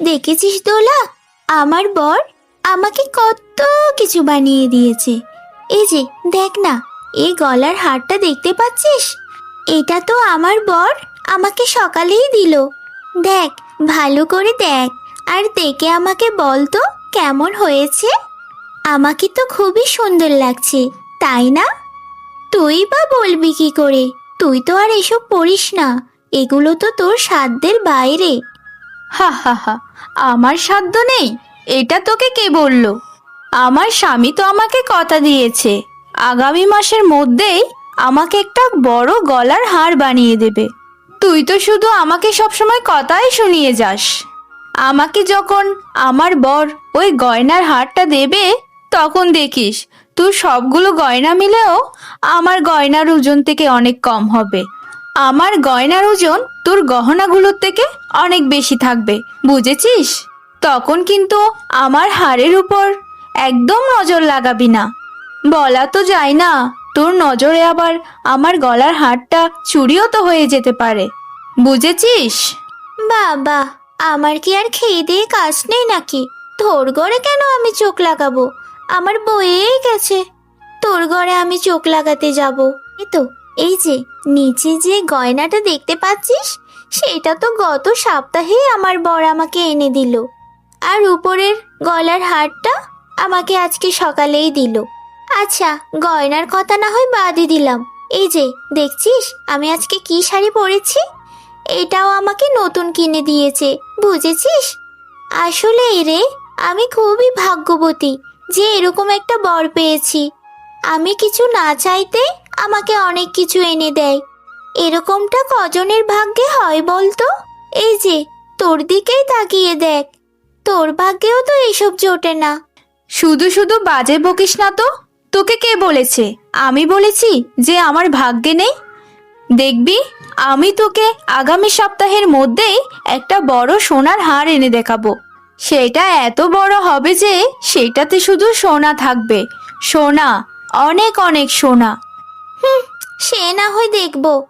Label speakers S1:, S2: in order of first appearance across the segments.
S1: দেখেছিস দোলা? আমার বর আমাকে কত কিছু বানিয়ে দিয়েছে। এই যে, দেখ না, এই গলার হারটা দেখতে পাচ্ছিস? এটা তো আমার বর আমাকে সকালেই দিল। দেখ, ভালো করে দেখ, আর দেখে আমাকে বল তো কেমন হয়েছে। আমাকে তো খুবই সুন্দর লাগছে, তাই না? তুই বা বলবি কি করে? তুই তো আর এসব পড়িস না। এগুলো তো তোর সাধ্যের বাইরে।
S2: হা হা হা। আমার সাধ্য নেই। এটা তোকে কে বলল? আমার স্বামী তো আমাকে কথা দিয়েছে। আগামী মাসের মধ্যেই আমাকে একটা বড় গলার হার বানিয়ে দেবে। তুই তো শুধু আমাকে সবসময় কথাই শুনিয়ে যাস। আমাকে যখন আমার বর ওই গয়নার হারটা দেবে, তখন দেখিস, তোর সবগুলো গয়না মিলেও আমার গয়নার ওজন থেকে অনেক কম হবে। আমার গয়নার ওজন তোর গহনাগুলোর থেকে অনেক বেশি থাকবে, বুঝেছিস? তখন কিন্তু আমার হাড়ের উপর একদম নজর লাগাবি না। বলা তো যায় না, তোর নজরে আবার আমার গলার হারটা চুরিও তো হয়ে যেতে পারে, বুঝেছিস?
S1: বাবা, আমার কি আর খেয়ে দিয়ে কাজ নেই নাকি? তোর ঘরে কেন আমি চোখ লাগাবো? আমার বয়েই গেছে। তোর ঘরে আমি চোখ লাগাতে যাব, এই তো। এই যে, নিচে যে গয়নাটা দেখতে পাচ্ছিস, সেটা তো গত সপ্তাহেই আমার বর আমাকে এনে দিল। আর উপরের গলার হারটা আমাকে আজকে সকালেই দিল। আচ্ছা গয়নার কথা না হয় বাদই দিলাম। এই যে, দেখছিস, আমি আজকে কি শাড়ি পরেছি? এটাও আমাকে নতুন কিনে দিয়েছে, বুঝেছিস? আসলে রে, আমি খুবই ভাগ্যবতী যে এরকম একটা বর পেয়েছি। আমি কিছু না চাইতে আমাকে অনেক কিছু এনে দেয়। এরকমটা কজনের ভাগ্যে হয় বলতো? এই যে, তোর দিকেই তাকিয়ে দেখ। তোর ভাগ্যেও তো এসব জোটে না।
S2: শুধু শুধু বাজে বকিস না তো? তোকে কে বলেছে? আমি বলেছি যে আমার ভাগ্যে নেই? দেখবি, আমি তোকে আগামী সপ্তাহের মধ্যেই একটা বড় সোনার হার এনে দেখাবো। সেটা এত বড় হবে যে সেটাতে শুধু সোনা থাকবে। সোনা, অনেক অনেক সোনা।
S1: সে না হয় দেখব।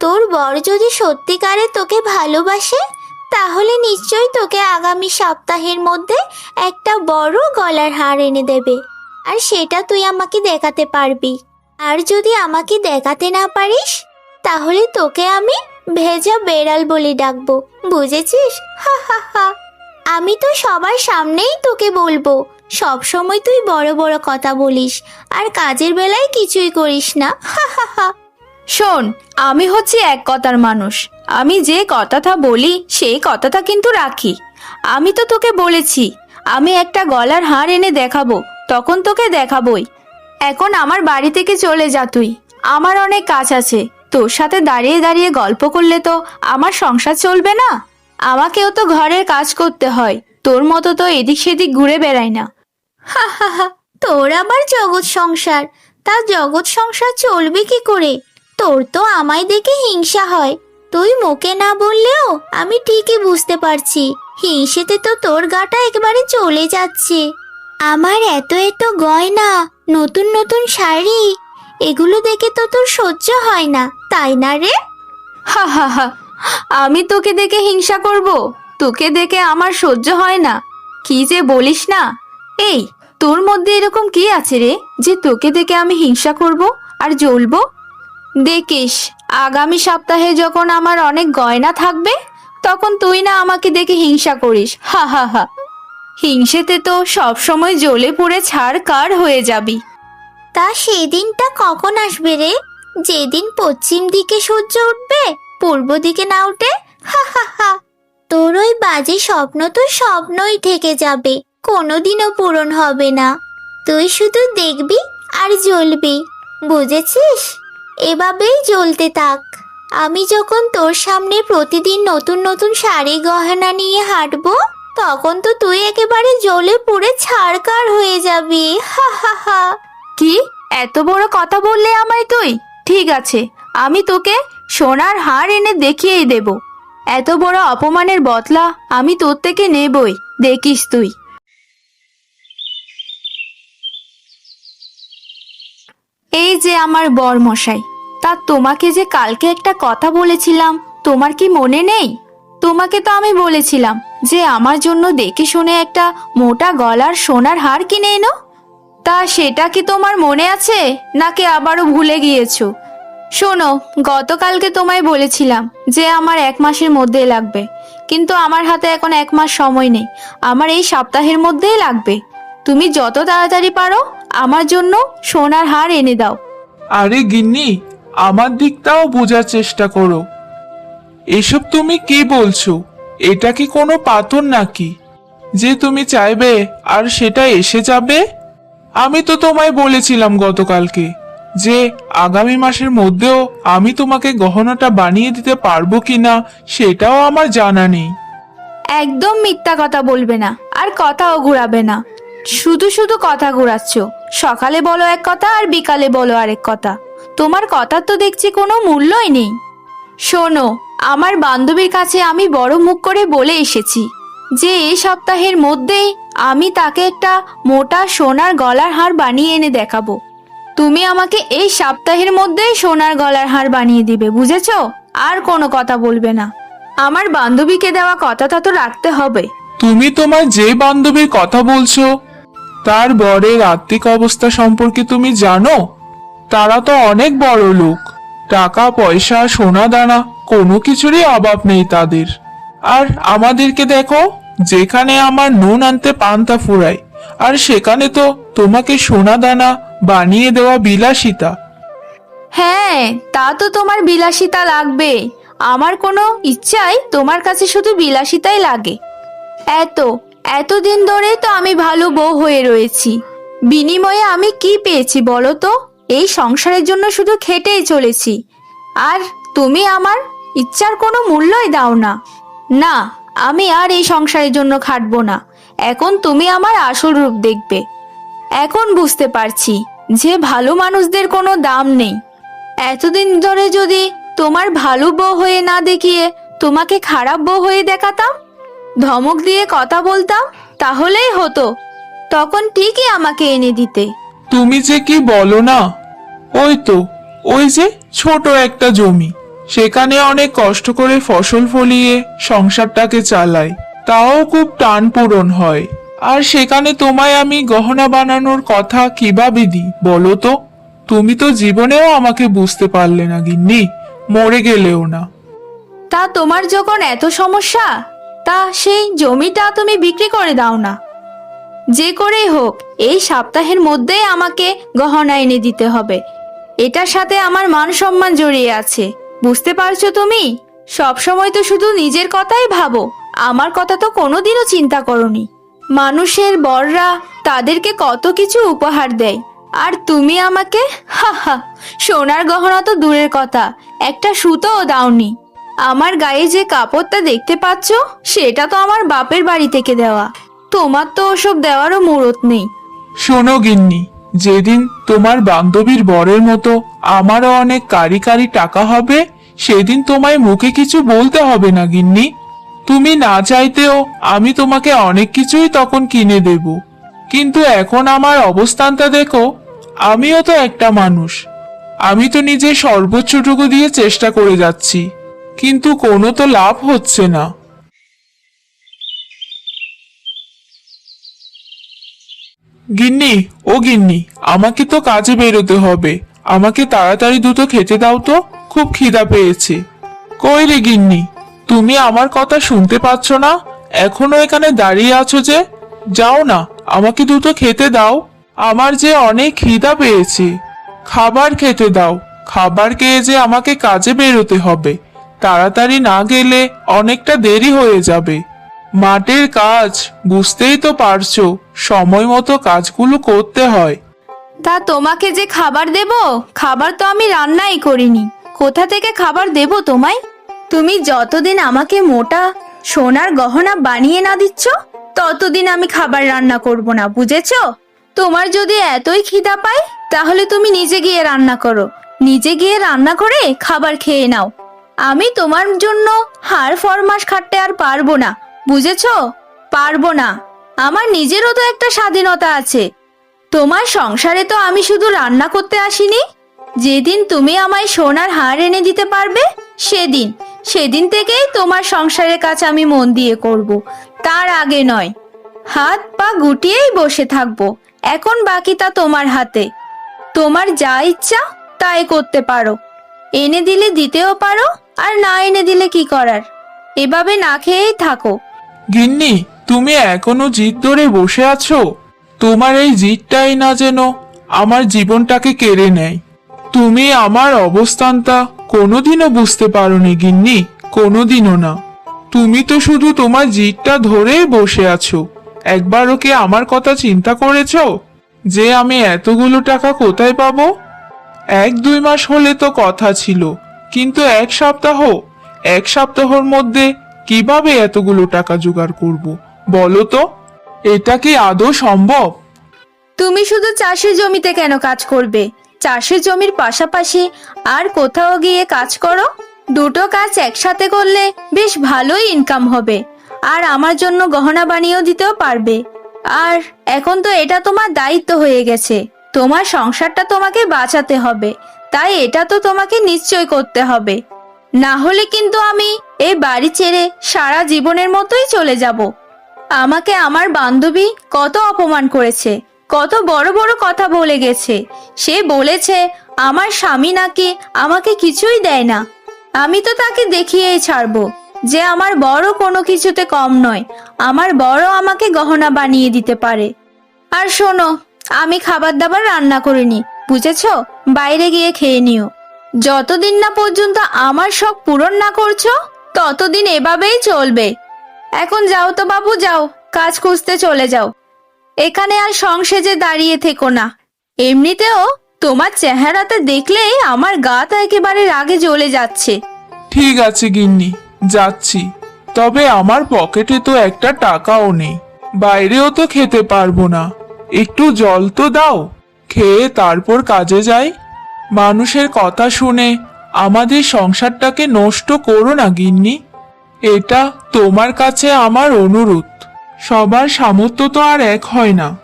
S1: তোর বর যদি সত্যিকারে তোকে ভালোবাসে, তাহলে নিশ্চয়ই তোকে আগামী সপ্তাহের মধ্যে একটা বড় গলার হার এনে দেবে। আর সেটা তুই আমাকে দেখাতে পারবি। আর যদি আমাকে দেখাতে না পারিস, তাহলে তোকে আমি ভেজা বেড়াল বলে ডাকবো। বুঝেছিস? হা হা হা। আমি তো সবার সামনেই তোকে বলব। সব সময় তুই বড় বড় কথা বলিস, আর কাজের বেলায় কিছুই করিস না।
S2: শোন, আমি হচ্ছি এক কথার মানুষ। আমি যে কথাটা বলি, সেই কথাটা কিন্তু রাখি। আমি তো তোকে বলেছি, আমি একটা গলার হার এনে দেখাবো, তখন তোকে দেখাবই। এখন আমার বাড়ি থেকে চলে যা তুই। আমার অনেক কাজ আছে। তোর সাথে দাঁড়িয়ে দাঁড়িয়ে গল্প করলে তো আমার সংসার চলবে না। আমাকেও তো ঘরের কাজ করতে হয়। তোর মতো তো এদিক সেদিক ঘুরে বেড়াই না।
S1: হা হা হা তোর আবার জগৎ সংসার। তা জগৎ সংসার চলবে কি করে? তোর তো আমায় দেখে হিংসা হয়। তুই মুখে না বললেও আমি ঠিকই বুঝতে পারছি। হিংসেতে তো তোর গাটা একবারে চলে যাচ্ছে। আমার এত এত গয়না নতুন নতুন শাড়ি এগুলো দেখে তো তোর সহ্য হয় না তাই না রে?
S2: হা হা হা আমি তোকে দেখে হিংসা করব? তোকে দেখে আমার সহ্য হয় না। কি যে বলিস না। এই, তোর মধ্যে এরকম কি আছে রে যে তোকে দেখে আমি হিংসা করব আর জ্বলবো? দেখিস, আগামী সপ্তাহে যখন আমার অনেক গয়না থাকবে, তখন তুই না আমাকে দেখে হিংসা করিস। হা হা হা। হিংসেতে তো সবসময় জ্বলে পুড়ে ছাড় কার হয়ে যাবি।
S1: তা সেই দিনটা কখন আসবে রে? যেদিন পশ্চিম দিকে সূর্য উঠবে, পূর্ব দিকে না উঠে? হা হা হা। তোর ওই বাজে স্বপ্ন তো স্বপ্নই থেকে যাবে, কোনোদিনও পূরণ হবে না। তুই শুধু দেখবি আর জ্বলবি, বুঝেছিস? এভাবেই জ্বলতে থাক। আমি যখন তোর সামনে প্রতিদিন নতুন নতুন শাড়ি গহনা নিয়ে হাঁটবো, তখন তো তুই একেবারে জ্বলে পুড়ে ছাড়কার হয়ে যাবি। হা হা হা।
S2: কি? এত বড় কথা বললে আমায় তুই? ঠিক আছে, আমি তোকে সোনার হার এনে দেখিয়েই দেব। এত বড় অপমানের বদলা আমি তোর থেকে নেবই, দেখিস তুই। এই যে আমার বর মশাই তা তোমাকে যে কালকে একটা কথা বলেছিলাম, তোমার কি মনে নেই? তোমাকে তো আমি বলেছিলাম যে আমার জন্য দেখে শুনে একটা মোটা গলার সোনার হার কিনে এনো। তা সেটা কি তোমার মনে আছে, নাকি আবারও ভুলে গিয়েছো? শোনো, গতকালকে তোমায় বলেছিলাম যে আমার এক মাসের মধ্যেই লাগবে। কিন্তু আমার হাতে এখন এক মাস সময় নেই। আমার এই সপ্তাহের মধ্যেই লাগবে। তুমি যত তাড়াতাড়ি পারো, আমার জন্য সোনার হার এনে দাও।
S3: আরে গিন্নি, আমার দিকটাও বোঝার চেষ্টা করো। এসব তুমি কি বলছো? এটা কি কোনো পাথর নাকি? যে তুমি চাইবে আর সেটা এসে যাবে? আমি তো তোমায় বলেছিলাম গতকালকে। যে আগামী মাসের মধ্যেও আমি তোমাকে গহনাটা বানিয়ে দিতে পারব কিনা সেটাও আমার জানা নেই।
S2: একদম মিথ্যা কথা বলবে না, আর কথাও ঘুরাবে না। শুধু শুধু কথা ঘুরাচ্ছ, সকালে বলো এক কথা আর বিকালে বলো আরেক কথা। তোমার কথার তো দেখছি কোনো মূল্যই নেই। শোনো, আমার বান্ধবীর কাছে আমি বড় মুখ করে বলে এসেছি যে এই সপ্তাহের মধ্যেই আমি তাকে একটা মোটা সোনার গলার হার বানিয়ে এনে দেখাবো। তুমি আমাকে এই সপ্তাহের মধ্যেই সোনার গলার হার বানিয়ে দিবে, বুঝেছ? আর কোনো কথা বলবে না। আমার বান্ধবীকে দেওয়া কথাটা তো রাখতে হবে।
S3: তুমি তোমার যে বান্ধবীর কথা বলছো, তার বরের আর্থিক অবস্থা সম্পর্কে তুমি জানো? তারা তো অনেক বড় লোক। টাকা, পয়সা, সোনা, দানা, কোনো কিছুরই অভাব নেই তাদের। আর আমাদেরকে দেখো, যেখানে আমার নুন আনতে পান্তা ফুরায়, আর সেখানে তো তোমাকে সোনা, দানা বানিয়ে দেওয়া বিলাসিতা।
S2: হ্যাঁ তা তো তোমার বিলাসিতা লাগবে। আমার কোনো ইচ্ছাই তোমার কাছে শুধু বিলাসিতাই লাগে। এত, এতদিন ধরে তো আমি ভালো বউ হয়ে রয়েছি। বিনিময়ে আমি কি পেয়েছি বলো তো? এই সংসারের জন্য শুধু খেটেই চলেছি। আর তুমি আমার ইচ্ছার কোনো মূল্যই দাও না। না, আমি আর এই সংসারের জন্য খাটবো না। এখন তুমি আমার আসল রূপ দেখবে। এখন বুঝতে পারছি যে ভালো মানুষদের কোনো দাম নেই। এতদিন ধরে যদি তোমার ভালো বউ হয়ে না দেখিয়ে তোমাকে খারাপ বউ হয়ে দেখাতাম, ধমক দিয়ে কথা বলতাম, তাহলেই হতো। তখন ঠিকই আমাকে এনে দিতে।
S3: তুমি যে কি বলো না? ওই তো, ওই যে ছোট একটা জমি। সেখানে অনেক কষ্ট করে ফসল ফলিয়ে সংসারটাকে চালাই তাও খুব টান পূরণ হয়। আর সেখানে তোমায় আমি গহনা বানানোর কথা কীভাবে দিই? বলো তো। তুমি তো জীবনেও আমাকে বুঝতে পারলে না, গিন্নি। মরে গেলেও না।
S2: তা তোমার যখন এত সমস্যা, তা সেই জমিটা তুমি বিক্রি করে দাও না। যে করেই হোক, এই সপ্তাহের মধ্যেই আমাকে গহনা এনে দিতে হবে। এটার সাথে আমার মান সম্মান জড়িয়ে আছে। বুঝতে পারছ তুমি? সব সময় তো শুধু নিজের কথাই ভাবো। আমার কথা তো কোনোদিনও চিন্তা করনি। মানুষের বররা তাদেরকে কত কিছু উপহার দেয়। আর তুমি আমাকে? হা হা, সোনার গহনা তো দূরের কথা, একটা সুতোও দাওনি। আমার গায়ে যে কাপড়টা দেখতে পাচ্ছ, সেটা তো আমার বাপের বাড়ি থেকে দেওয়া। তোমার তো ওসব দেওয়ারও মুরত নেই।
S3: শোনো গিন্নি, যেদিন তোমার বান্ধবীর বরের মতো আমারও অনেক কারি কারি টাকা হবে, সেদিন তোমায় মুখে কিছু বলতে হবে না গিন্নি। তুমি না চাইতেও আমি তোমাকে অনেক কিছুই তখন কিনে দেব। কিন্তু এখন আমার অবস্থানটা দেখো, আমিও তো একটা মানুষ। আমি তো নিজে সর্বোচ্চটুকু দিয়ে চেষ্টা করে যাচ্ছি, কিন্তু কোনো তো লাভ হচ্ছে না। গিন্নি, ও গিন্নি, আমাকে তো কাজে বেরোতে হবে। আমাকে তাড়াতাড়ি দুটো খেতে দাও তো, খুব খিদা পেয়েছে। কই রে গিন্নি? তুমি আমার কথা শুনতে পাচ্ছ না? এখনও এখানে দাঁড়িয়ে আছো যে? যাও না, আমাকে দুটো খেতে দাও। আমার যে অনেক খিদা পেয়েছে। খাবার খেতে দাও। খাবার খেয়ে যে আমাকে কাজে বেরোতে হবে। তাড়াতাড়ি না গেলে অনেকটা দেরি হয়ে যাবে। মাঠের কাজ, বুঝতেই তো পারছ, সময় মতো কাজগুলো করতে হয়।
S2: তা তোমাকে যে খাবার দেব? খাবার তো আমি রান্নাই করিনি। কোথা থেকে খাবার দেব তোমায়? তুমি যতদিন আমাকে মোটা, সোনার গহনা বানিয়ে না দিচ্ছ, ততদিন আমি খাবার রান্না করব না, বুঝেছ? তোমার যদি এতই খিদা পায় তাহলে তুমি নিজে গিয়ে রান্না করো। নিজে গিয়ে রান্না করে খাবার খেয়ে নাও। আমি তোমার জন্য হাড় ফরমাস খাটতে আর পারব না, বুঝেছ? পারব না। আমার নিজেরও তো একটা স্বাধীনতা আছে। তোমার সংসারে তো আমি শুধু রান্না করতে আসিনি। যেদিন তুমি আমায় সোনার হার এনে দিতে পারবে, সেদিন। সেদিন থেকেই তোমার সংসারের কাজ আমি মন দিয়ে করব। তার আগে নয়। হাত পা গুটিয়েই বসে থাকব। এখন বাকি তা তোমার হাতে। তোমার যা ইচ্ছা তাই করতে পারো। এনে দিলে দিতেও পারো আর না এনে দিলে কি করার? এভাবে না খেয়েই থাকো।
S3: গিন্নি, তুমি এখনও জিদ ধরে বসে আছো? তোমার এই জিদটাই না যেন আমার জীবনটাকে কেড়ে নেয়। তুমি আমার অবস্থানটা কোনোদিনও বুঝতে পারোনি গিন্নি, কোনোদিনও না। তুমি তো শুধু তোমার জিদটা ধরেই বসে আছো। একবার ওকে আমার কথা চিন্তা করেছ? যে আমি এতগুলো টাকা কোথায় পাবো? এক দুই মাস হলে তো কথা ছিল, কিন্তু এক সপ্তাহ, এক সপ্তাহর মধ্যে কীভাবে এতগুলো টাকা জোগাড় করব, বলো তো? এটা কি আদৌ সম্ভব?
S2: তুমি শুধু চাষের জমিতে কেন কাজ করবে? চাষের জমির পাশাপাশি আর কোথাও গিয়ে কাজ করো? দুটো কাজ একসাথে করলে বেশ ভালোই ইনকাম হবে। আর আমার জন্য গহনা বানিয়েও দিতেও পারবে। আর এখন তো এটা তোমার দায়িত্ব হয়ে গেছে। তোমার সংসারটা তোমাকে বাঁচাতে হবে। তাই এটা তো তোমাকে নিশ্চয় করতে হবে। না হলে কিন্তু আমি এই বাড়ি ছেড়ে সারা জীবনের মতোই চলে যাব। আমাকে আমার বান্ধবী কত অপমান করেছে। কত বড় বড় কথা বলে গেছে। সে বলেছে, আমার স্বামী নাকি আমাকে কিছুই দেয় না। আমি তো তাকে দেখিয়েই ছাড়বো, যে আমার বড় কোনো কিছুতে কম নয়। আমার বড় আমাকে গহনা বানিয়ে দিতে পারে। আর শোনো, আমি খাবার দাবার রান্না করিনি, বুঝেছ? বাইরে গিয়ে খেয়ে নিও। যতদিন না পর্যন্ত আমার শখ পূরণ না করছ, ততদিন এভাবেই চলবে। এখন যাও তো বাবু, যাও, কাজ খুঁজতে চলে যাও। এখানে আর সংসেজে দাঁড়িয়ে থেকো না। এমনিতেও তোমার চেহারাতে দেখলেই আমার গাটা একেবারে রাগে জ্বলে যাচ্ছে।
S3: ঠিক আছে গিন্নি, যাচ্ছি। তবে আমার পকেটে তো একটা টাকাও নেই। বাইরেও তো খেতে পারব না। একটু জল তো দাও, খেয়ে তারপর কাজে যাই। মানুষের কথা শুনে আমাদের সংসারটাকে নষ্ট করো না গিন্নি। এটা তোমার কাছে আমার অনুরোধ। সবার সামর্থ্য তো আর এক হয় না।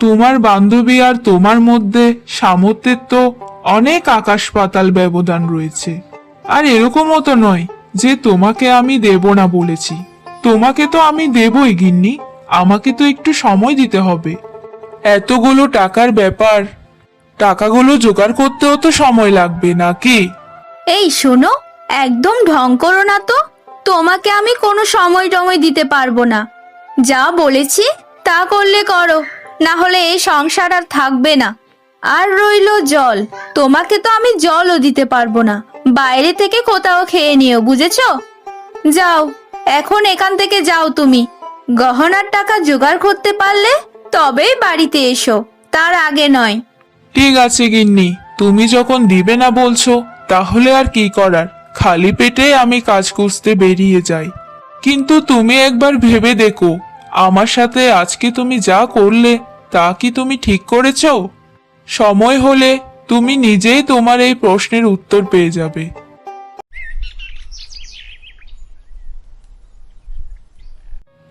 S3: তোমার বান্ধবী আর তোমার মধ্যে সামর্থ্যের তো অনেক আকাশ পাতাল ব্যবধান রয়েছে। আর এরকমও তো নয় যে তোমাকে আমি দেব না বলেছি। তোমাকে তো আমি দেবই, গিন্নি। আমাকে তো একটু সময় দিতে হবে। এতগুলো টাকার ব্যাপার, টাকাগুলো জোগাড় করতেও তো সময় লাগবে, নাকি?
S2: এই শোনো, একদম ঢং করো না তো। তোমাকে আমি কোনো সময় টময় দিতে পারব না। যা বলেছি তা করলে করো না হলে এই সংসার আর থাকবে না। আর রইল জল, তোমাকে তো আমি জলও দিতে পারব না। বাইরে থেকে কোথাও খেয়ে নিও, বুঝেছ? যাও, এখন এখান থেকে যাও তুমি। গহনার টাকা জোগাড় করতে পারলে তবেই বাড়িতে এসো, তার আগে নয়।
S3: ঠিক আছে গিন্নি, তুমি যখন দিবে না বলছো, তাহলে আর কি করার? খালি পেটে আমি কাজ খুঁজতে বেরিয়ে যাই। কিন্তু তুমি একবার ভেবে দেখো আমার সাথে আজকে তুমি যা করলে, তা কি তুমি ঠিক করেছ? সময় হলে তুমি নিজেই তোমার এই প্রশ্নের উত্তর পেয়ে যাবে।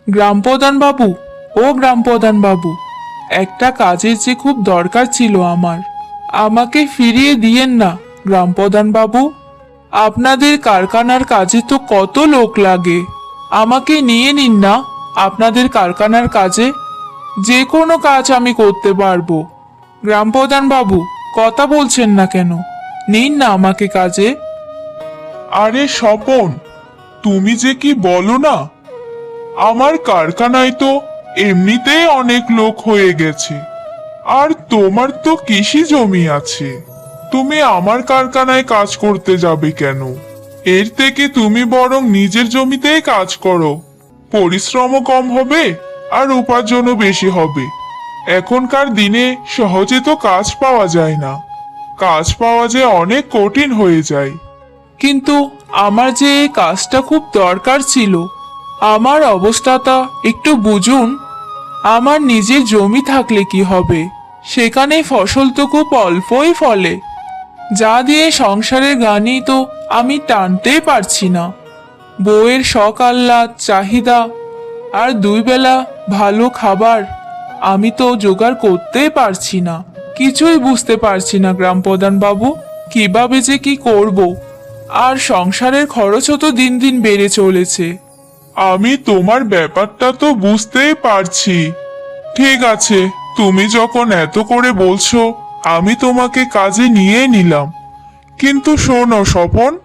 S3: গ্রাম বাবু, ও গ্রাম বাবু, একটা কাজের যে খুব দরকার ছিল আমার, আমাকে ফিরিয়ে দিয়েন না গ্রাম বাবু। আপনাদের কারখানার কাজে তো কত লোক লাগে, আমাকে নিয়ে নিন না। আপনাদের কারখানার কাজে যে কোনো কাজ আমি করতে পারব। গ্রাম প্রধান বাবু, কথা বলছেন না কেন? নিন না আমাকে কাজে।
S4: আরে স্বপন, তুমি যে কি বলো না? আমার কারখানায় তো এমনিতেই অনেক লোক হয়ে গেছে। আর তোমার তো কৃষি জমি আছে। তুমি আমার কারখানায় কাজ করতে যাবে কেন? এর থেকে তুমি বরং নিজের জমিতেই কাজ করো। পরিশ্রমও কম হবে আর উপার্জনও বেশি হবে। এখনকার দিনে সহজে তো কাজ পাওয়া যায় না। কাজ পাওয়া যে অনেক কঠিন হয়ে যায়।
S3: কিন্তু আমার যে এই কাজটা খুব দরকার ছিল, আমার অবস্থাটা একটু বুঝুন। আমার নিজের জমি থাকলে কি হবে? সেখানে ফসল তো খুব অল্পই ফলে। যা দিয়ে সংসারের গানই তো আমি টানতেই পারছি না। বউয়ের শখ আহ্লাদ, চাহিদা আর দুই বেলা ভালো খাবার। আমি তো জোগাড় করতেই পারছি না। কিছুই বুঝতে পারছি না গ্রাম প্রধান বাবু, কীভাবে যে কি করব? আর সংসারের খরচও তো দিন দিন বেড়ে চলেছে।
S4: আমি তোমার ব্যাপারটা তো বুঝতেই পারছি। ঠিক আছে, তুমি যখন এত করে বলছো, আমি তোমাকে কাজে নিয়ে নিলাম। কিন্তু শোনো স্বপন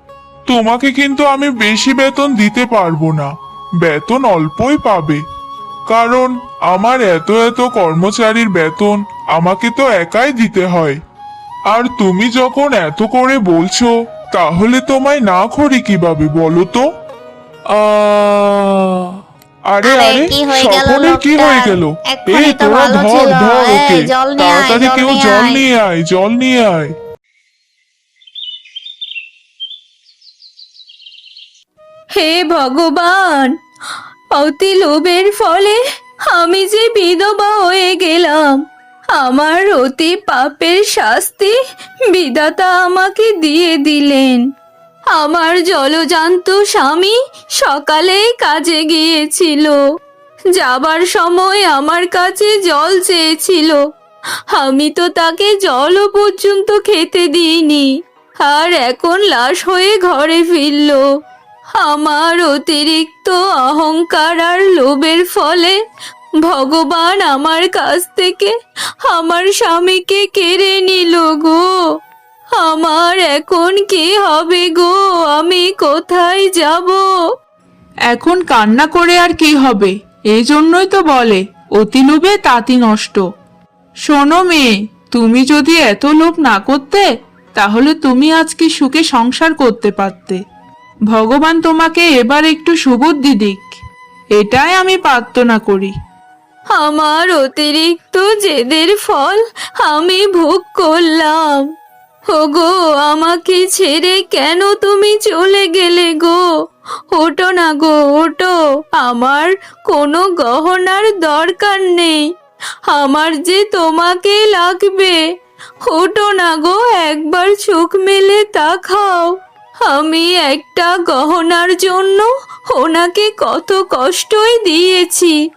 S4: তোমাকে কিন্তু আমি বেশি বেতন দিতে পারব না। বেতন অল্পই পাবে। কারণ আমার এত এত কর্মচারীর বেতন আমাকে তো একাই দিতে হয়। আর তুমি যখন এত করে বলছো তাহলে তোমায় না করি কীভাবে বলো তো? আহ, আরে
S1: আরে,
S4: আরে
S1: কি হয়ে গেল
S4: স্বপনের কি হয়ে গেল? এই তোরা ধর। ধর ওকে। তাড়াতাড়ি কেউ জল নিয়ে আয় জল নিয়ে আয়।
S2: হে ভগবান, অতি লোভের ফলে আমি যে বিধবা হয়ে গেলাম, আমার অতি পাপের শাস্তি বিধাতা আমাকে দিয়ে দিলেন। আমার জলজান্ত স্বামী সকালে কাজে গিয়েছিল, যাবার সময় আমার কাছে জল চেয়েছিল। আমি তো তাকে জলও পর্যন্ত খেতে দিইনি, আর এখন লাশ হয়ে ঘরে ফিরলো। আমার অতিরিক্ত অহংকার আর লোভের ফলে ভগবান আমার কাছ থেকে আমার স্বামীকে কেড়ে নিল গো। আমার এখন কি হবে গো? আমি কোথায় যাব?
S3: এখন কান্না করে আর কি হবে? এই জন্যই তো বলে, অতি লোভে তাঁতি নষ্ট। শোনো মেয়ে, তুমি যদি এত লোভ না করতে, তাহলে তুমি আজকে সুখে সংসার করতে পারতে? ভগবান তোমাকে এবার একটু সুবুদ্ধি দিক। এটাই আমি প্রার্থনা করি।
S2: আমার অতিরিক্ত জেদের ফল আমি ভোগ করলাম। ওগো, আমাকে ছেড়ে কেন তুমি চলে গেলে গো? ওটো না গো ওটো আমার কোনো গহনার দরকার নেই। আমার যে তোমাকে লাগবে। ওটো না গো, একবার চোখ মেলে তাকাও। আমি একটা গহনার জন্য ওনাকে কত কষ্টই দিয়েছি।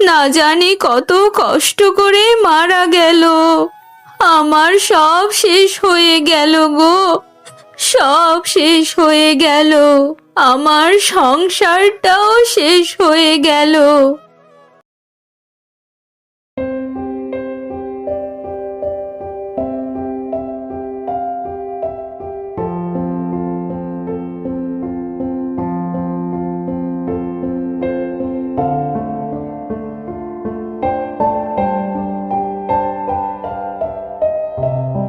S2: না জানি কত কষ্ট করে মারা গেল। আমার সব শেষ হয়ে গেল গো। সব শেষ হয়ে গেল। আমার সংসারটাও শেষ হয়ে গেল।